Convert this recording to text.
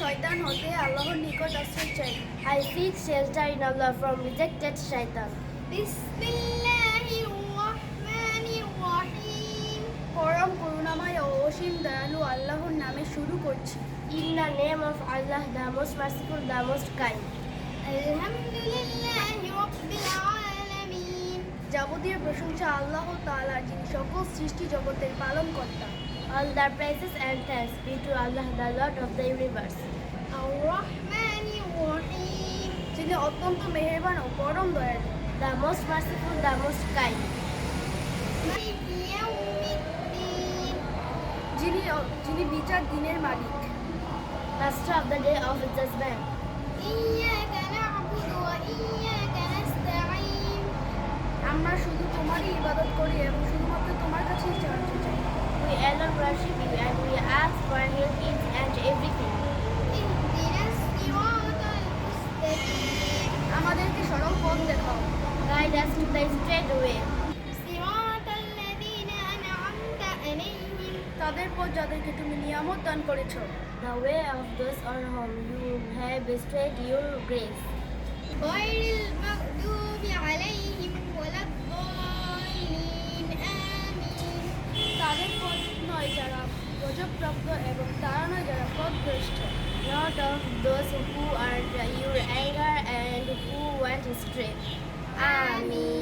শয়তান হতে আল্লাহর নিকট আশ্রয় চাই। I seek shelter in Allah from rejected shaitan. পরম করুণাময় ও অসীম দয়ালু আল্লাহর নামে শুরু করছি। In the name of Allah the most merciful, the most kind. যাবতীয় প্রশংসা আল্লাহ তাআলা যিনি সকল সৃষ্টি জগতের পালনকর্তা। all the praises and thanks be to Allah, the Lord of the universe. যিনি অত্যন্ত মেহেরবান ও পরম দয়ালু the most merciful the most kind যিনি যিনি বিচার দিনের মালিক। Master of the day of judgement আমরা শুধু তোমারই ইবাদত করি এবং শুধুমাত্র তোমার কাছেই সাহায্য We alone worship you and we ask for help in and everything. اهدنا الصراط المستقيم আমাদেরকে সরল পথ দেখাও Guide us to the straight way. صراط الذين أنعمت عليهم তাদের পথ যাদেরকে তুমি নিয়ামত দান করেছো The way of those on whom you have bestowed your grace. غير المغضوب عليهم নয় যারা গজবপ্রাপ্ত এবং তারা নয় যারা পথভ্রষ্ট Not of those who are your anger and who went astray. Amen.